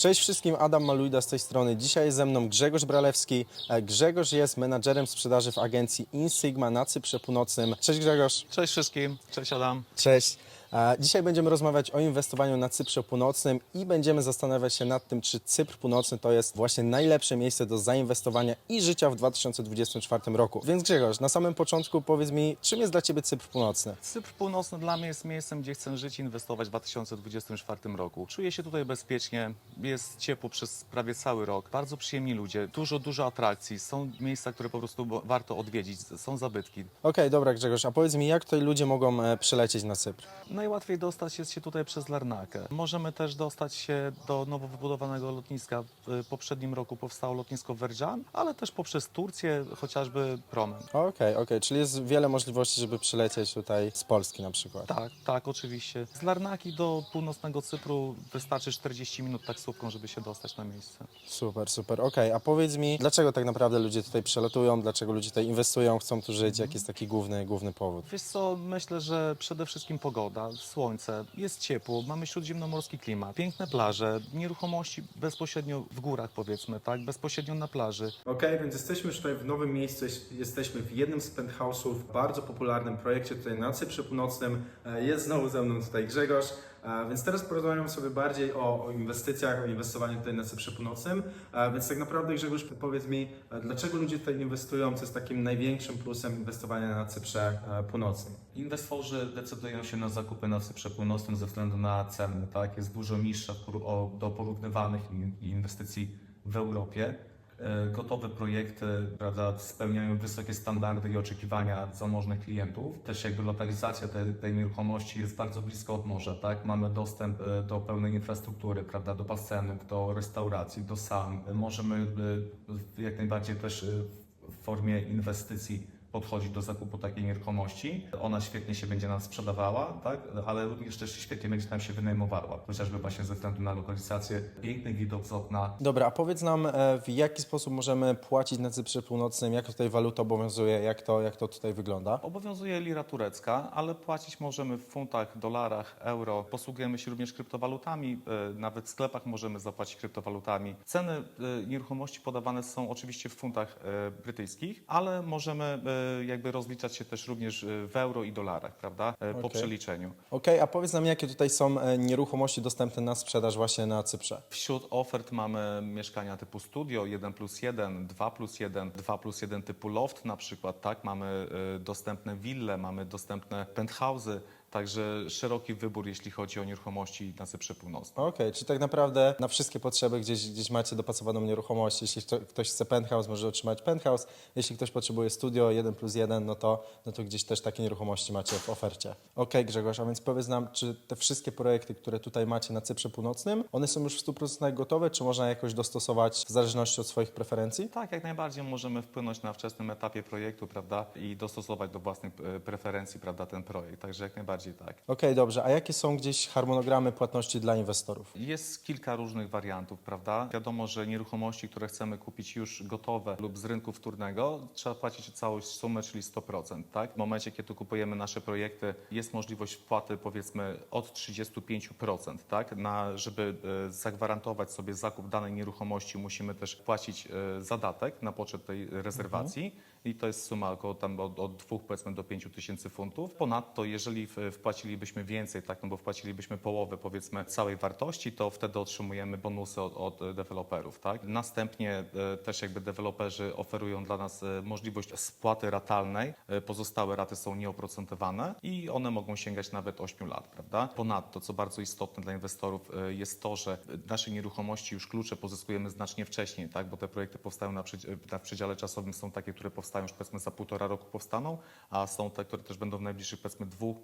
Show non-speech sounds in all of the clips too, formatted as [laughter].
Cześć wszystkim, Adam Maluida z tej strony. Dzisiaj jest ze mną Grzegorz Bralewski. E, Grzegorz jest menadżerem sprzedaży w agencji InSigma na Cyprze Północnym. Cześć Grzegorz. Cześć wszystkim, cześć Adam. Cześć. Dzisiaj będziemy rozmawiać o inwestowaniu na Cyprze Północnym i będziemy zastanawiać się nad tym, czy Cypr Północny to jest właśnie najlepsze miejsce do zainwestowania i życia w 2024 roku. Więc Grzegorz, na samym początku powiedz mi, czym jest dla Ciebie Cypr Północny? Cypr Północny dla mnie jest miejscem, gdzie chcę żyć i inwestować w 2024 roku. Czuję się tutaj bezpiecznie, jest ciepło przez prawie cały rok, bardzo przyjemni ludzie, dużo, dużo atrakcji, są miejsca, które po prostu warto odwiedzić, są zabytki. Okej, dobra Grzegorz, a powiedz mi, jak tutaj ludzie mogą e, przylecieć na Cypr? Najłatwiej dostać jest się tutaj przez Larnakę. Możemy też dostać się do nowo wybudowanego lotniska. W poprzednim roku powstało lotnisko Verjan, ale też poprzez Turcję, chociażby promem. Okej, okej, czyli jest wiele możliwości, żeby przylecieć tutaj z Polski na przykład. Tak, tak, oczywiście. Z Larnaki do północnego Cypru wystarczy 40 minut taksówką, żeby się dostać na miejsce. Super, super. Okej, a powiedz mi, dlaczego tak naprawdę ludzie tutaj przelatują, dlaczego ludzie tutaj inwestują, chcą tu żyć, jaki jest taki główny, główny powód? Wiesz co, myślę, że przede wszystkim pogoda, słońce, jest ciepło, mamy śródziemnomorski klimat, piękne plaże, nieruchomości bezpośrednio w górach powiedzmy, tak, bezpośrednio na plaży. Okej, więc jesteśmy już tutaj w nowym miejscu, jest- jesteśmy w jednym z penthouse'ów, bardzo popularnym projekcie tutaj na Cyprze Północnym. E, Jest znowu ze mną tutaj Grzegorz, więc teraz porozmawiamy sobie bardziej o, o inwestycjach, o inwestowaniu tutaj na Cyprze Północnym. Więc tak naprawdę Grzegorz, powiedz mi, dlaczego ludzie tutaj inwestują, co jest takim największym plusem inwestowania na Cyprze Północnym? Inwestorzy decydują się na zakupy na Cyprze Północnym ze względu na ceny. Tak? Jest dużo niższa do porównywalnych in- inwestycji w Europie. E, Gotowe projekty prawda, spełniają wysokie standardy i oczekiwania zamożnych klientów. Też jakby lokalizacja tej, tej nieruchomości jest bardzo blisko od morza. Tak? Mamy dostęp e, do pełnej infrastruktury, prawda, do basenów, do restauracji, do saun. Możemy e, jak najbardziej też w formie inwestycji podchodzić do zakupu takiej nieruchomości. Ona świetnie się będzie nam sprzedawała, tak? ale również też świetnie będzie nam się wynajmowała, chociażby właśnie ze względu na lokalizację, piękny widok z okna, Dobra, a powiedz nam, e, w jaki sposób możemy płacić na Cyprze Północnym, jak tutaj waluta obowiązuje, jak to, jak to tutaj wygląda? Obowiązuje lira turecka, ale płacić możemy w funtach, dolarach, euro. Posługujemy się również kryptowalutami, e, nawet w sklepach możemy zapłacić kryptowalutami. Ceny e, nieruchomości podawane są oczywiście w funtach brytyjskich, ale możemy jakby rozliczać się też również e, w euro i dolarach, prawda? E, Po Okej. przeliczeniu. Okej, a powiedz nam, jakie tutaj są e, nieruchomości dostępne na sprzedaż właśnie na Cyprze? Wśród ofert mamy mieszkania typu studio 1 plus 1, 2 plus 1, 2 plus 1 typu loft na przykład, tak? Mamy y, dostępne wille, mamy dostępne penthouse'y, także szeroki wybór, jeśli chodzi o nieruchomości na Cyprze Północnym. Okej, czyli tak naprawdę na wszystkie potrzeby gdzieś, gdzieś macie dopasowaną nieruchomość. Jeśli kto, ktoś chce penthouse, może otrzymać penthouse. Jeśli ktoś potrzebuje studio 1 plus 1, no to, no to gdzieś też takie nieruchomości macie w ofercie. Okej, Grzegorz, a więc powiedz nam, czy te wszystkie projekty, które tutaj macie na Cyprze Północnym, one są już w 100% gotowe, czy można jakoś dostosować w zależności od swoich preferencji? Tak, jak najbardziej możemy wpłynąć na wczesnym etapie projektu, prawda? I dostosować do własnych e, preferencji, prawda, ten projekt, także jak najbardziej tak. Okej, dobrze. A jakie są gdzieś harmonogramy płatności dla inwestorów? Jest kilka różnych wariantów, prawda? Wiadomo, że nieruchomości, które chcemy kupić już gotowe lub z rynku wtórnego, trzeba płacić całość sumę, czyli 100%, tak? W momencie, kiedy kupujemy nasze projekty, jest możliwość wpłaty powiedzmy od 35%, tak? Na, żeby e, zagwarantować sobie zakup danej nieruchomości, musimy też płacić e, zadatek na poczet tej rezerwacji. I to jest suma około tam od, od 2 powiedzmy do 5 tysięcy funtów. Ponadto, jeżeli wpłacilibyśmy więcej, tak, no bo wpłacilibyśmy połowę powiedzmy całej wartości, to wtedy otrzymujemy bonusy od, od deweloperów, tak. Następnie e, też jakby deweloperzy oferują dla nas e, możliwość spłaty ratalnej. E, pozostałe raty są nieoprocentowane i one mogą sięgać nawet 8 lat, prawda. Ponadto, co bardzo istotne dla inwestorów jest to, że nasze nieruchomości już klucze pozyskujemy znacznie wcześniej, tak, bo te projekty powstają na, na przedziale czasowym, są takie, które powstają już powiedzmy za półtora roku powstaną, a są te, które też będą w najbliższych powiedzmy dwóch,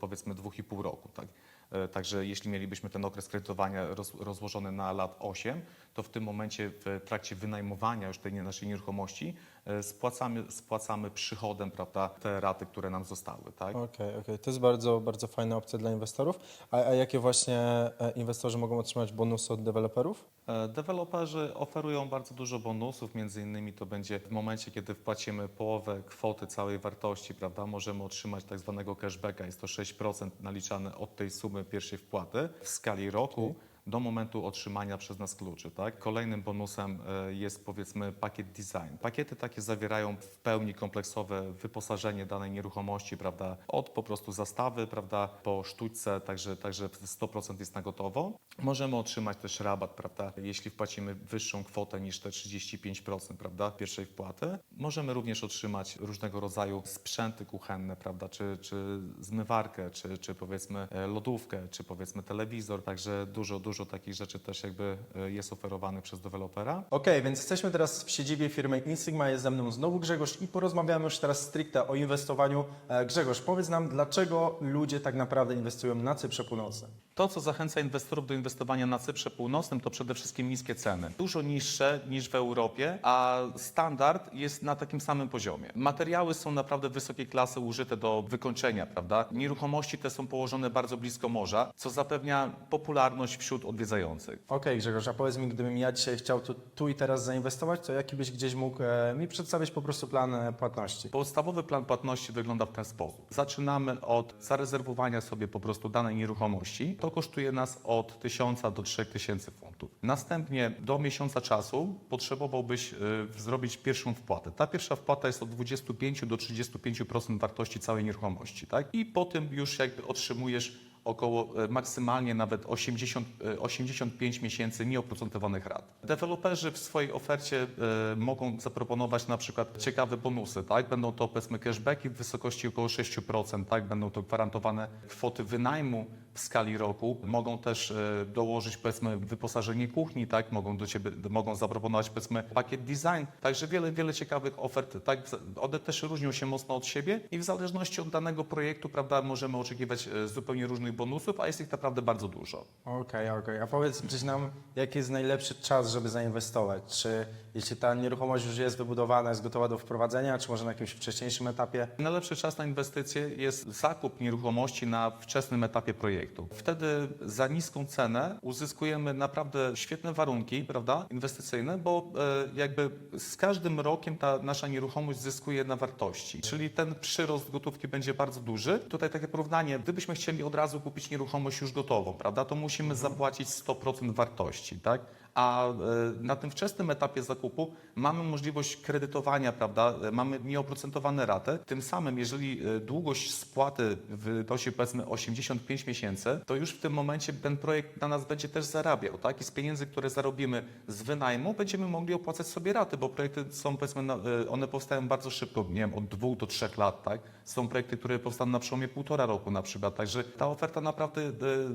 powiedzmy- dwóch i pół roku, tak. E, Także jeśli mielibyśmy ten okres kredytowania roz, rozłożony na lat 8, to w tym momencie w trakcie wynajmowania już tej naszej nieruchomości spłacamy, spłacamy przychodem prawda, te raty, które nam zostały. Tak? Okej, okej. To jest bardzo, bardzo fajna opcja dla inwestorów. A, a jakie właśnie e, inwestorzy mogą otrzymać bonusy od deweloperów? E, Deweloperzy oferują bardzo dużo bonusów, między innymi to będzie w momencie, kiedy wpłacimy połowę kwoty całej wartości, prawda, możemy otrzymać tak zwanego cashbacka, jest to 6% naliczane od tej sumy pierwszej wpłaty w skali roku. Do momentu otrzymania przez nas kluczy. Tak? Kolejnym bonusem e, jest powiedzmy pakiet design. Pakiety takie zawierają w pełni kompleksowe wyposażenie danej nieruchomości, prawda? Od po prostu zastawy, prawda, po sztućce, także, także 100% jest na gotowo. Możemy otrzymać też rabat, prawda, jeśli wpłacimy wyższą kwotę niż te 35%, prawda, pierwszej wpłaty. Możemy również otrzymać różnego rodzaju sprzęty kuchenne, prawda, czy, czy zmywarkę, czy, czy powiedzmy e, lodówkę, czy powiedzmy telewizor, także dużo, dużo takich rzeczy też jakby e, jest oferowanych przez dewelopera. Okej, więc jesteśmy teraz w siedzibie firmy Insigma, jest ze mną znowu Grzegorz i porozmawiamy już teraz stricte o inwestowaniu. E, Grzegorz, powiedz nam, dlaczego ludzie tak naprawdę inwestują na Cyprze Północnym? To, co zachęca inwestorów do inwestowania na Cyprze Północnym, to przede wszystkim niskie ceny. Dużo niższe niż w Europie, a standard jest na takim samym poziomie. Materiały są naprawdę wysokiej klasy użyte do wykończenia, prawda? Nieruchomości te są położone bardzo blisko morza, co zapewnia popularność wśród odwiedzających. Okej, Grzegorz, a powiedz mi, gdybym ja dzisiaj chciał tu, tu i teraz zainwestować, to jaki byś gdzieś mógł e, mi przedstawić po prostu plan e, płatności? Podstawowy plan płatności wygląda w ten sposób. Zaczynamy od zarezerwowania sobie po prostu danej nieruchomości. To kosztuje nas od 1000 do 3000 funtów. Następnie do miesiąca czasu potrzebowałbyś y, zrobić pierwszą wpłatę. Ta pierwsza wpłata jest od 25 do 35% wartości całej nieruchomości, tak? I po tym już jakby otrzymujesz około e, maksymalnie nawet 80, e, 85 miesięcy nieoprocentowanych rat. Deweloperzy w swojej ofercie e, mogą zaproponować na przykład ciekawe bonusy, tak? Będą to powiedzmy cashbacki w wysokości około 6%, tak? Będą to gwarantowane kwoty wynajmu w skali roku. Mogą też e, dołożyć powiedzmy wyposażenie kuchni, tak? Mogą do ciebie, mogą zaproponować powiedzmy pakiet design. Także wiele, wiele ciekawych ofert, tak? One też różnią się mocno od siebie i w zależności od danego projektu, prawda, możemy oczekiwać e, zupełnie różnych bonusów, a jest ich naprawdę bardzo dużo. Okej, okej. A powiedz gdzieś nam, jaki jest najlepszy czas, żeby zainwestować? Czy jeśli ta nieruchomość już jest wybudowana, jest gotowa do wprowadzenia, czy może na jakimś wcześniejszym etapie? Najlepszy czas na inwestycje jest zakup nieruchomości na wczesnym etapie projektu. Wtedy za niską cenę uzyskujemy naprawdę świetne warunki, prawda, inwestycyjne, bo e, jakby z każdym rokiem ta nasza nieruchomość zyskuje na wartości, czyli ten przyrost gotówki będzie bardzo duży. Tutaj takie porównanie, gdybyśmy chcieli od razu kupić nieruchomość już gotową, prawda, to musimy zapłacić 100% wartości, tak? A e, na tym wczesnym etapie zakupu mamy możliwość kredytowania, prawda? E, Mamy nieoprocentowane raty. Tym samym, jeżeli e, długość spłaty wynosi powiedzmy 85 miesięcy, to już w tym momencie ten projekt na nas będzie też zarabiał, tak? I z pieniędzy, które zarobimy z wynajmu, będziemy mogli opłacać sobie raty, bo projekty są powiedzmy, one powstają bardzo szybko, nie wiem, od dwóch do trzech lat, tak? Są projekty, które powstaną na przełomie półtora roku na przykład. Także ta oferta naprawdę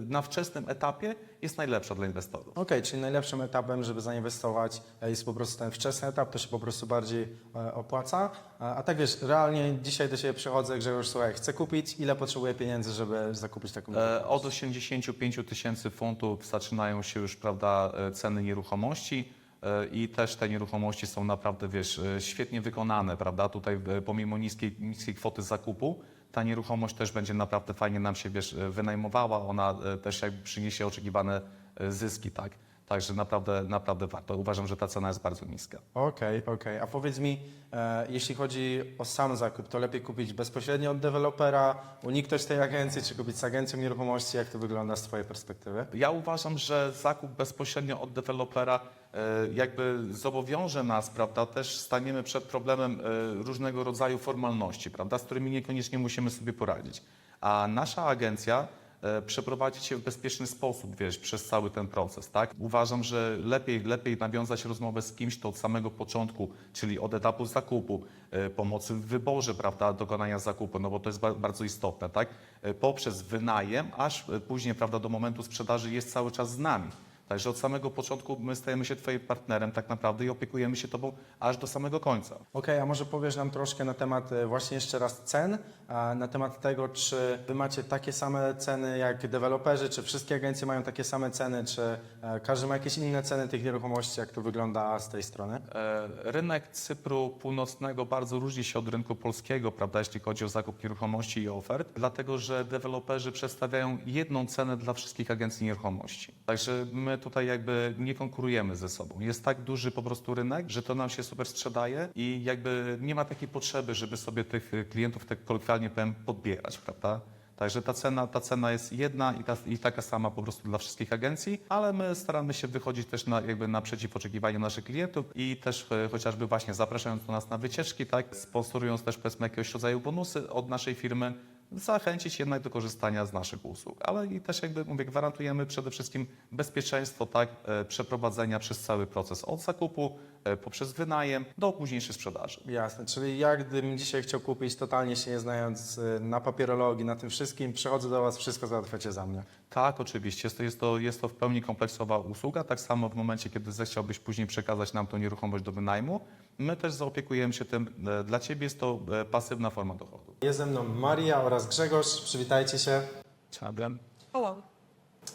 na wczesnym etapie jest najlepsza dla inwestorów. Okej, czyli najlepszym etapem, żeby zainwestować e, jest po prostu ten wczesny etap, to się po prostu bardziej e, opłaca. A, a tak wiesz, realnie dzisiaj do Ciebie przychodzę, Grzegorz, słuchaj, chcę kupić, ile potrzebuję pieniędzy, żeby zakupić taką E, Od 85 000 tysięcy funtów zaczynają się już prawda, e, ceny nieruchomości e, i też te nieruchomości są naprawdę wiesz, e, świetnie wykonane. Prawda? Tutaj e, pomimo niskiej, niskiej kwoty zakupu ta nieruchomość też będzie naprawdę fajnie nam się wiesz, wynajmowała. Ona e, też jakby przyniesie oczekiwane e, zyski. Tak? Także naprawdę, naprawdę warto. Uważam, że ta cena jest bardzo niska. Okej, okej. A powiedz mi, e, jeśli chodzi o sam zakup, to lepiej kupić bezpośrednio od dewelopera, uniknąć tej agencji, czy kupić z agencją nieruchomości? Jak to wygląda z Twojej perspektywy? Ja uważam, że zakup bezpośrednio od dewelopera e, jakby zobowiąże nas, prawda, też staniemy przed problemem e, różnego rodzaju formalności, prawda, z którymi niekoniecznie musimy sobie poradzić. A nasza agencja e, przeprowadzi się w bezpieczny sposób, wiesz, przez cały ten proces, tak? Uważam, że lepiej, lepiej nawiązać rozmowę z kimś, to od samego początku, czyli od etapu zakupu, e, pomocy w wyborze, prawda, dokonania zakupu, no bo to jest ba- bardzo istotne, tak? E, Poprzez wynajem, aż później, prawda, do momentu sprzedaży jest cały czas z nami. Także od samego początku my stajemy się Twoim partnerem tak naprawdę i opiekujemy się Tobą aż do samego końca. Okej, a może powiesz nam troszkę na temat e, właśnie jeszcze raz cen, a na temat tego, czy wy macie takie same ceny jak deweloperzy, czy wszystkie agencje mają takie same ceny, czy e, każdy ma jakieś inne ceny tych nieruchomości, jak to wygląda z tej strony? E, Rynek Cypru Północnego bardzo różni się od rynku polskiego, prawda, jeśli chodzi o zakup nieruchomości i ofert, dlatego że deweloperzy przedstawiają jedną cenę dla wszystkich agencji nieruchomości. Także my tutaj jakby nie konkurujemy ze sobą. Jest tak duży po prostu rynek, że to nam się super sprzedaje i jakby nie ma takiej potrzeby, żeby sobie tych klientów, tak kolokwialnie powiem, podbierać, prawda? Także ta cena, ta cena jest jedna i, ta, i taka sama po prostu dla wszystkich agencji, ale my staramy się wychodzić też na, jakby naprzeciw oczekiwaniom naszych klientów i też e, chociażby właśnie zapraszając do nas na wycieczki, tak, sponsorując też powiedzmy jakiegoś rodzaju bonusy od naszej firmy, zachęcić jednak do korzystania z naszych usług. Ale i też jakby mówię, gwarantujemy przede wszystkim bezpieczeństwo tak, e, przeprowadzenia przez cały proces od zakupu e, poprzez wynajem do późniejszej sprzedaży. Jasne, czyli ja gdybym dzisiaj chciał kupić, totalnie się nie znając y, na papierologii, na tym wszystkim, przychodzę do Was, wszystko załatwiacie za mnie. Tak, oczywiście. Jest to, jest, to, jest to w pełni kompleksowa usługa. Tak samo w momencie, kiedy zechciałbyś później przekazać nam tą nieruchomość do wynajmu, my też zaopiekujemy się tym. E, Dla Ciebie jest to e, pasywna forma dochodu. Jest ze mną Maria oraz Grzegorz, przywitajcie się. Chciałbym. Hello.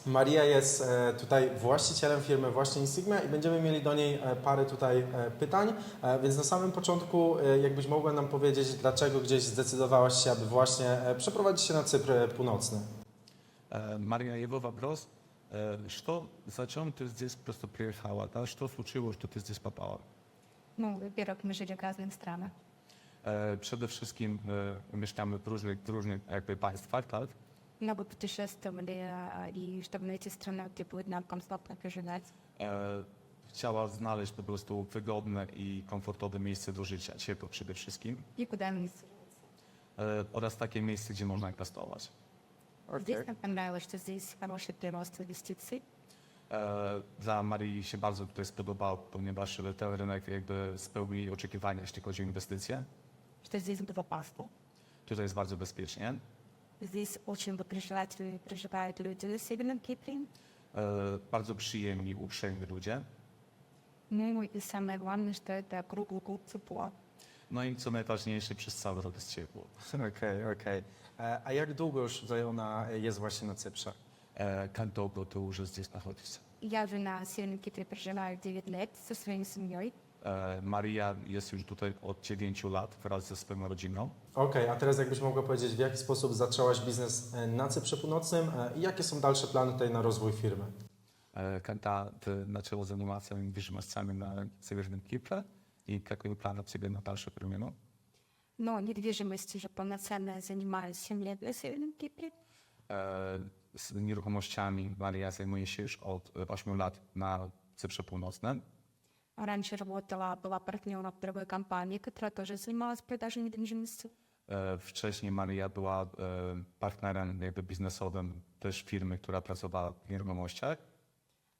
Maria jest e, tutaj właścicielem firmy właśnie Insigma i będziemy mieli do niej e, parę tutaj e, pytań, E, więc na samym początku e, jakbyś mogła nam powiedzieć, dlaczego gdzieś zdecydowałaś się, aby właśnie e, przeprowadzić się na Cypr Północny? Э, Мария, его вопрос, э, что, зачем ты здесь просто приехала, да, что случилось, что ты здесь попала? Ну, во-первых, мы жили в разных странах. Э, Przede wszystkim e, mieszkamy w różnych, w różnych jakby państwach, tak? Много путешествовали, а, и чтобы найти страну, где будет нам комфортно проживать. E, Chciała znaleźć po prostu wygodne i komfortowe miejsce do życia, ciepło przede wszystkim И куда мы e, oraz takie miejsce, gdzie można inwestować. Здесь нам понравилось, что здесь хороший прирост инвестиций. E, Dla Marii się bardzo tutaj spodobał, ponieważ ten rynek jakby spełnił jej oczekiwania, jeśli chodzi o inwestycje. что здесь безопасно. Tutaj jest bardzo bezpiecznie. Здесь очень благожелательно проживают люди в Северном Кипре. E, Bardzo przyjemni, uprzejmi ludzie. Ну и самое главное, что это круглый год тепло. No i co najważniejsze, przez cały rok jest ciepło. [laughs] Okej, okej. E, A jak długo już Zajona jest właśnie na Cyprze? E, Jak długo ty już здесь находишься? Я же на Северном Кипре проживаю 9 лет со своей семьей. E, Maria jest już tutaj od 9 lat wraz ze swoją rodziną. Okej, a teraz jakbyś mogła powiedzieć, w jaki sposób zaczęłaś biznes e, na Cyprze Północnym e, i jakie są dalsze plany tutaj na rozwój firmy? E, Когда ты начала заниматься недвижимостями на Северном Кипре, и какой план у тебя на дальше перемену? Но недвижимостью уже полноценно занимаюсь 7 лет на Северном Кипре. E, Z nieruchomościami Maria zajmuje się już od 8 lat na Cyprze Północnym. Раньше работала, была партнером в другой компании, которая тоже занималась продажей недвижимости. E, Wcześniej Maria była e, partnerem jakby biznesowym też firmy, która pracowała w nieruchomościach.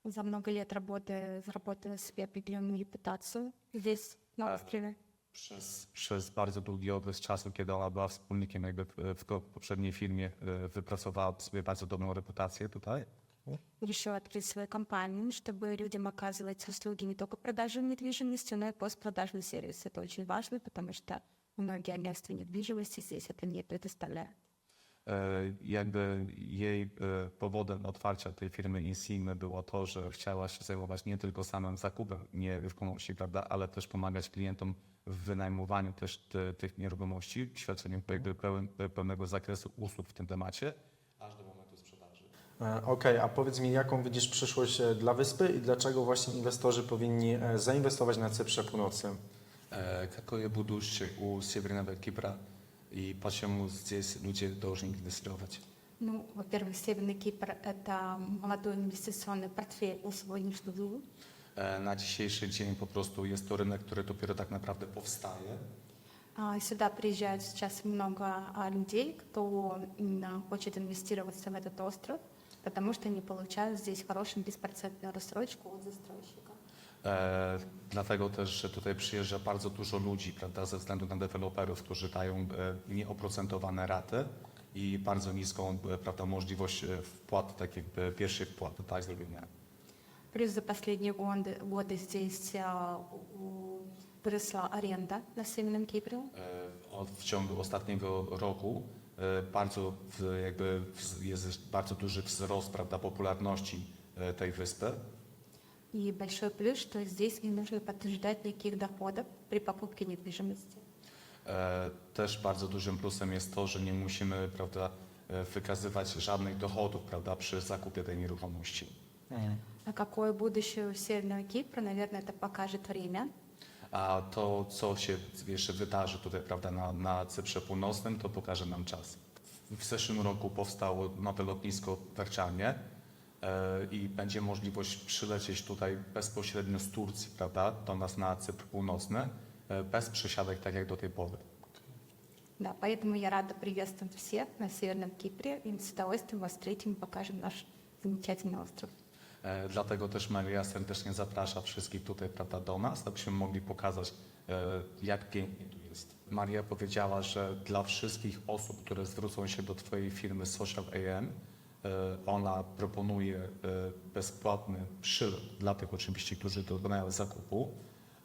За много лет работы заработала себе определенную репутацию здесь, на А. острове. Przez, przez bardzo długi okres czasu, kiedy ona była wspólnikiem jakby w, w ko- poprzedniej firmie, e, wypracowała sobie bardzo dobrą reputację tutaj. Решила открыть свою компанию, чтобы людям оказывать услуги не только продажи недвижимости, но и постпродажный сервис. Это очень важно, потому что многие агентства недвижимости здесь это не предоставляют. E, Jakby jej e, powodem otwarcia tej firmy Insigmy było to, że chciała się zajmować nie tylko samym zakupem nieruchomości, prawda, ale też pomagać klientom w wynajmowaniu też te, tych nieruchomości, świadczeniem jakby pełen, pełnego zakresu usług w tym temacie. Aż do momentu sprzedaży. E, Okej, a powiedz mi, jaką widzisz przyszłość e, dla wyspy i dlaczego właśnie inwestorzy powinni e, zainwestować na Cyprze Północnym? Э, Какое будущее у Северного Кипра И почему здесь люди должны инвестировать? Ну, во-первых, Северный Кипр – это молодой инвестиционный портфель у сегодняшнего дня. E, Na dzisiejszy dzień po prostu jest to rynek, który dopiero tak naprawdę powstaje. Сюда приезжает сейчас много а, людей, кто хочет инвестироваться в этот остров, потому что они получают здесь хорошую беспроцентную рассрочку от застройщика. E, dlatego też, że tutaj przyjeżdża bardzo dużo ludzi, prawda, ze względu na deweloperów, którzy dają e, nieoprocentowane raty i bardzo niską, e, prawda, możliwość e, wpłat, tak jakby pierwszych wpłat, tak, zrobienia. Плюс за последние годы, годы здесь а, у- выросла аренда на Северном Кипре. E, od- W ciągu ostatniego roku e, bardzo w, jakby wz- jest bardzo duży wzrost, prawda, popularności e, tej wyspy. И большой плюс, что здесь не нужно подтверждать никаких доходов при покупке недвижимости. E, Też bardzo dużym plusem jest to, że nie musimy prawda, e, wykazywać żadnych dochodów prawda, przy zakupie tej nieruchomości. А какое будущее у Северного Кипра, наверное, это покажет время. A to, co się jeszcze wydarzy tutaj prawda, na, na Cyprze Północnym, to pokaże nam czas. w zeszłym roku powstało nowe lotnisko w Warszawie e, i będzie możliwość przylecieć tutaj bezpośrednio z Turcji, prawda, do nas na Cypr Północny, e, bez przesiadek tak jak do tej pory. Да, поэтому я рада приветствовать всех на Северном Кипре и с удовольствием вас встретим и покажем наш замечательный остров. E, Dlatego też Maria serdecznie zaprasza wszystkich tutaj prawda, do nas, abyśmy mogli pokazać, e, jak pięknie tu jest. Maria powiedziała, że dla wszystkich osób, które zwrócą się do Twojej firmy Social AM, e, ona proponuje e, bezpłatny przylet dla tych oczywiście, którzy dokonają zakupu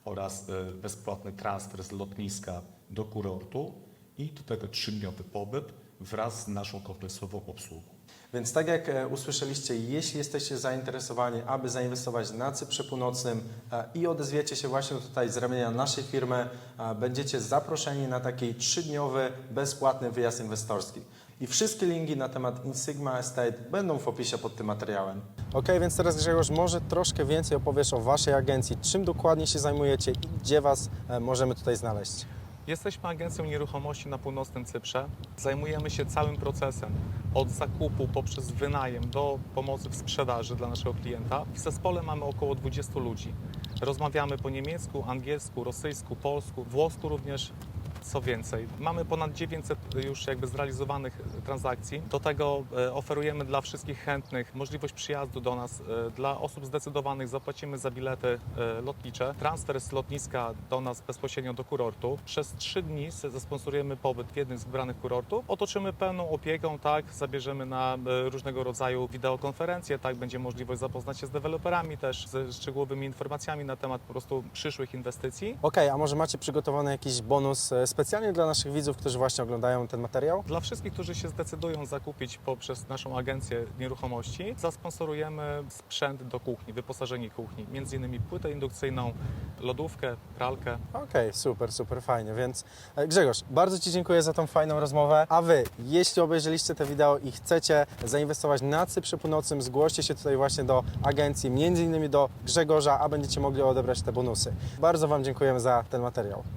oraz e, bezpłatny transfer z lotniska do kurortu i do tego trzydniowy pobyt wraz z naszą kompleksową obsługą. Więc tak jak e, usłyszeliście, jeśli jesteście zainteresowani, aby zainwestować na Cyprze Północnym e, i odezwiecie się właśnie tutaj z ramienia naszej firmy, e, będziecie zaproszeni na taki trzydniowy, bezpłatny wyjazd inwestorski. I wszystkie linki na temat Insigma Estate będą w opisie pod tym materiałem. Ok, więc teraz Grzegorz, może troszkę więcej opowiesz o Waszej agencji, czym dokładnie się zajmujecie i gdzie Was e, możemy tutaj znaleźć. Jesteśmy agencją nieruchomości na północnym Cyprze. Zajmujemy się całym procesem od zakupu poprzez wynajem do pomocy w sprzedaży dla naszego klienta. W zespole mamy około 20 ludzi. Rozmawiamy po niemiecku, angielsku, rosyjsku, polsku, włosku również. Co więcej, mamy ponad 900 już jakby zrealizowanych transakcji. Do tego e, oferujemy dla wszystkich chętnych możliwość przyjazdu do nas. E, Dla osób zdecydowanych zapłacimy za bilety e, lotnicze. Transfer z lotniska do nas bezpośrednio do kurortu. Przez trzy dni s- zasponsorujemy pobyt w jednym z wybranych kurortów. Otoczymy pełną opieką, tak, zabierzemy na e, różnego rodzaju wideokonferencje, tak, będzie możliwość zapoznać się z deweloperami też, ze szczegółowymi informacjami na temat po prostu przyszłych inwestycji. Ok, a może macie przygotowany jakiś bonus e, specjalnie dla naszych widzów, którzy właśnie oglądają ten materiał? Dla wszystkich, którzy się zdecydują zakupić poprzez naszą agencję nieruchomości, zasponsorujemy sprzęt do kuchni, wyposażenie kuchni, między innymi płytę indukcyjną, lodówkę, pralkę. Okej, super, super, fajnie. Więc e, Grzegorz, bardzo Ci dziękuję za tą fajną rozmowę. A Wy, jeśli obejrzeliście to wideo i chcecie zainwestować na Cyprze Północnym, zgłoście się tutaj właśnie do agencji, między innymi do Grzegorza, a będziecie mogli odebrać te bonusy. Bardzo Wam dziękujemy za ten materiał.